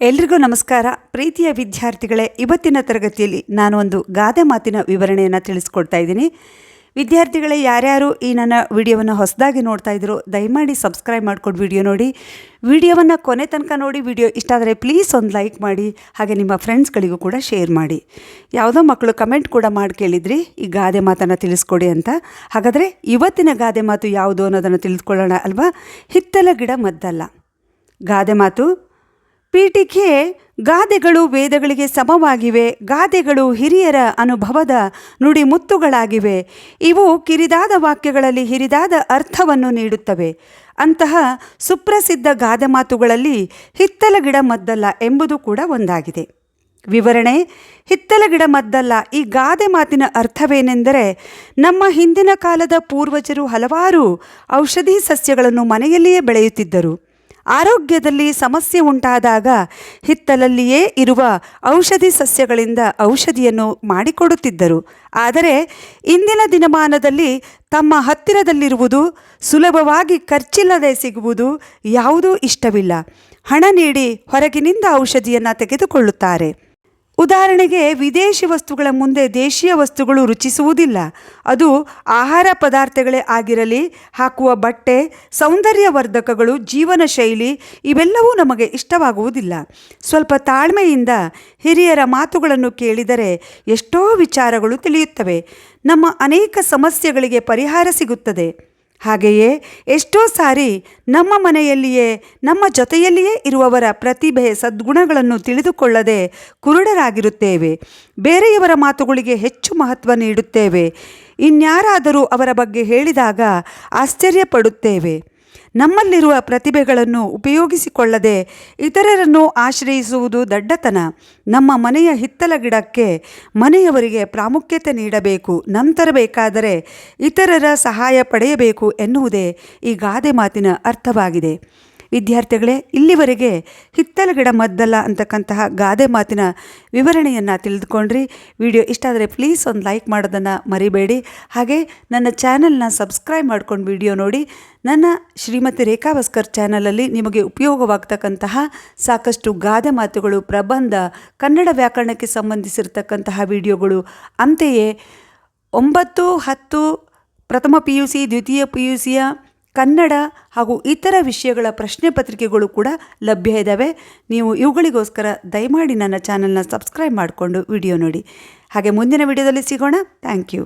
ಎಲ್ರಿಗೂ ನಮಸ್ಕಾರ. ಪ್ರೀತಿಯ ವಿದ್ಯಾರ್ಥಿಗಳೇ, ಇವತ್ತಿನ ತರಗತಿಯಲ್ಲಿ ನಾನು ಒಂದು ಗಾದೆ ಮಾತಿನ ವಿವರಣೆಯನ್ನು ತಿಳಿಸ್ಕೊಡ್ತಾ ಇದ್ದೀನಿ. ವಿದ್ಯಾರ್ಥಿಗಳೇ, ಯಾರ್ಯಾರು ಈ ನನ್ನ ವಿಡಿಯೋವನ್ನು ಹೊಸದಾಗಿ ನೋಡ್ತಾ ಇದ್ರು, ದಯಮಾಡಿ ಸಬ್ಸ್ಕ್ರೈಬ್ ಮಾಡ್ಕೊಂಡು ವಿಡಿಯೋ ನೋಡಿ. ವಿಡಿಯೋವನ್ನು ಕೊನೆ ತನಕ ನೋಡಿ, ವಿಡಿಯೋ ಇಷ್ಟ ಆದರೆ ಪ್ಲೀಸ್ ಒಂದು ಲೈಕ್ ಮಾಡಿ, ಹಾಗೆ ನಿಮ್ಮ ಫ್ರೆಂಡ್ಸ್ಗಳಿಗೂ ಕೂಡ ಶೇರ್ ಮಾಡಿ. ಯಾವುದೋ ಮಕ್ಕಳು ಕಮೆಂಟ್ ಕೂಡ ಮಾಡಿ ಕೇಳಿದ್ರಿ, ಈ ಗಾದೆ ಮಾತನ್ನು ತಿಳಿಸ್ಕೊಡಿ ಅಂತ. ಹಾಗಾದರೆ ಇವತ್ತಿನ ಗಾದೆ ಮಾತು ಯಾವುದು ಅನ್ನೋದನ್ನು ತಿಳಿದುಕೊಳ್ಳೋಣ ಅಲ್ವಾ? ಹಿತ್ತಲ ಗಿಡ ಮದ್ದಲ್ಲ. ಗಾದೆ ಮಾತು ಪೀಠಿಕೆ ಗಾದೆಗಳು ವೇದಗಳಿಗೆ ಸಮವಾಗಿವೆ. ಗಾದೆಗಳು ಹಿರಿಯರ ಅನುಭವದ ನುಡಿಮುತ್ತುಗಳಾಗಿವೆ. ಇವು ಕಿರಿದಾದ ವಾಕ್ಯಗಳಲ್ಲಿ ಹಿರಿದಾದ ಅರ್ಥವನ್ನು ನೀಡುತ್ತವೆ. ಅಂತಹ ಸುಪ್ರಸಿದ್ಧ ಗಾದೆ ಮಾತುಗಳಲ್ಲಿ ಹಿತ್ತಲ ಗಿಡ ಮದ್ದಲ್ಲ ಎಂಬುದು ಕೂಡ ಒಂದಾಗಿದೆ. ವಿವರಣೆ, ಹಿತ್ತಲ ಗಿಡ ಮದ್ದಲ್ಲ ಈ ಗಾದೆ ಮಾತಿನ ಅರ್ಥವೇನೆಂದರೆ ನಮ್ಮ ಹಿಂದಿನ ಕಾಲದ ಪೂರ್ವಜರು ಹಲವಾರು ಔಷಧಿ ಸಸ್ಯಗಳನ್ನು ಮನೆಯಲ್ಲಿಯೇ ಬೆಳೆಯುತ್ತಿದ್ದರು. ಆರೋಗ್ಯದಲ್ಲಿ ಸಮಸ್ಯೆ ಉಂಟಾದಾಗ ಹಿತ್ತಲಲ್ಲಿಯೇ ಇರುವ ಔಷಧಿ ಸಸ್ಯಗಳಿಂದ ಔಷಧಿಯನ್ನು ಮಾಡಿಕೊಡುತ್ತಿದ್ದರು. ಆದರೆ ಇಂದಿನ ದಿನಮಾನದಲ್ಲಿ ತಮ್ಮ ಹತ್ತಿರದಲ್ಲಿರುವುದು ಸುಲಭವಾಗಿ ಖರ್ಚಿಲ್ಲದೆ ಸಿಗುವುದು ಯಾವುದೂ ಇಷ್ಟವಿಲ್ಲ. ಹಣ ನೀಡಿ ಹೊರಗಿನಿಂದ ಔಷಧಿಯನ್ನು ತೆಗೆದುಕೊಳ್ಳುತ್ತಾರೆ. ಉದಾಹರಣೆಗೆ ವಿದೇಶಿ ವಸ್ತುಗಳ ಮುಂದೆ ದೇಶೀಯ ವಸ್ತುಗಳು ರುಚಿಸುವುದಿಲ್ಲ. ಅದು ಆಹಾರ ಪದಾರ್ಥಗಳೇ ಆಗಿರಲಿ, ಹಾಕುವ ಬಟ್ಟೆ, ಸೌಂದರ್ಯವರ್ಧಕಗಳು ಜೀವನ ಶೈಲಿ ಇವೆಲ್ಲವೂ ನಮಗೆ ಇಷ್ಟವಾಗುವುದಿಲ್ಲ. ಸ್ವಲ್ಪ ತಾಳ್ಮೆಯಿಂದ ಹಿರಿಯರ ಮಾತುಗಳನ್ನು ಕೇಳಿದರೆ ಎಷ್ಟೋ ವಿಚಾರಗಳು ತಿಳಿಯುತ್ತವೆ. ನಮ್ಮ ಅನೇಕ ಸಮಸ್ಯೆಗಳಿಗೆ ಪರಿಹಾರ ಸಿಗುತ್ತದೆ. ಹಾಗೆಯೇ ಎಷ್ಟೋ ಸಾರಿ ನಮ್ಮ ಮನೆಯಲ್ಲಿಯೇ, ನಮ್ಮ ಜೊತೆಯಲ್ಲಿಯೇ ಇರುವವರ ಪ್ರತಿಭೆ, ಸದ್ಗುಣಗಳನ್ನು ತಿಳಿದುಕೊಳ್ಳದೆ ಕುರುಡರಾಗಿರುತ್ತೇವೆ. ಬೇರೆಯವರ ಮಾತುಗಳಿಗೆ ಹೆಚ್ಚು ಮಹತ್ವ ನೀಡುತ್ತೇವೆ. ಇನ್ಯಾರಾದರೂ ಅವರ ಬಗ್ಗೆ ಹೇಳಿದಾಗ ಆಶ್ಚರ್ಯಪಡುತ್ತೇವೆ. ನಮ್ಮಲ್ಲಿರುವ ಪ್ರತಿಭೆಗಳನ್ನು ಉಪಯೋಗಿಸಿಕೊಳ್ಳದೆ ಇತರರನ್ನು ಆಶ್ರಯಿಸುವುದು ದಡ್ಡತನ. ನಮ್ಮ ಮನೆಯ ಹಿತ್ತಲ ಗಿಡಕ್ಕೆ ಮನೆಯವರಿಗೆ ಪ್ರಾಮುಖ್ಯತೆ ನೀಡಬೇಕು. ನಂತರ ಬೇಕಾದರೆ ಇತರರ ಸಹಾಯ ಪಡೆಯಬೇಕು ಎನ್ನುವುದೇ ಈ ಗಾದೆ ಮಾತಿನ ಅರ್ಥವಾಗಿದೆ. ವಿದ್ಯಾರ್ಥಿಗಳೇ, ಇಲ್ಲಿವರೆಗೆ ಹಿತ್ತಲ ಗಿಡ ಮದ್ದಲ್ಲ ಅಂತಕ್ಕಂತಹ ಗಾದೆ ಮಾತಿನ ವಿವರಣೆಯನ್ನು ತಿಳಿದುಕೊಂಡ್ರಿ. ವಿಡಿಯೋ ಇಷ್ಟ ಆದರೆ ಪ್ಲೀಸ್ ಒಂದು ಲೈಕ್ ಮಾಡೋದನ್ನು ಮರಿಬೇಡಿ. ಹಾಗೆ ನನ್ನ ಚಾನಲ್ನ ಸಬ್ಸ್ಕ್ರೈಬ್ ಮಾಡ್ಕೊಂಡು ವಿಡಿಯೋ ನೋಡಿ. ನನ್ನ ಶ್ರೀಮತಿ ರೇಖಾ ಭಾಸ್ಕರ್ ಚಾನಲಲ್ಲಿ ನಿಮಗೆ ಉಪಯೋಗವಾಗ್ತಕ್ಕಂತಹ ಸಾಕಷ್ಟು ಗಾದೆ ಮಾತುಗಳು, ಪ್ರಬಂಧ, ಕನ್ನಡ ವ್ಯಾಕರಣಕ್ಕೆ ಸಂಬಂಧಿಸಿರ್ತಕ್ಕಂತಹ ವಿಡಿಯೋಗಳು. ಅಂತೆಯೇ, ಒಂಬತ್ತು ಹತ್ತು ಪ್ರಥಮ ಪಿ ಯು ಸಿ ದ್ವಿತೀಯ ಪಿ ಯು ಸಿಯ ಕನ್ನಡ ಹಾಗೂ ಇತರ ವಿಷಯಗಳ ಪ್ರಶ್ನೆ ಪತ್ರಿಕೆಗಳು ಕೂಡ ಲಭ್ಯ ಇದ್ದಾವೆ ನೀವು ಇವುಗಳಿಗೋಸ್ಕರ ದಯಮಾಡಿ ನನ್ನ ಚಾನಲ್ನ ಸಬ್ಸ್ಕ್ರೈಬ್ ಮಾಡಿಕೊಂಡು ವಿಡಿಯೋ ನೋಡಿ. ಹಾಗೆ ಮುಂದಿನ ವಿಡಿಯೋದಲ್ಲಿ ಸಿಗೋಣ. Thank you.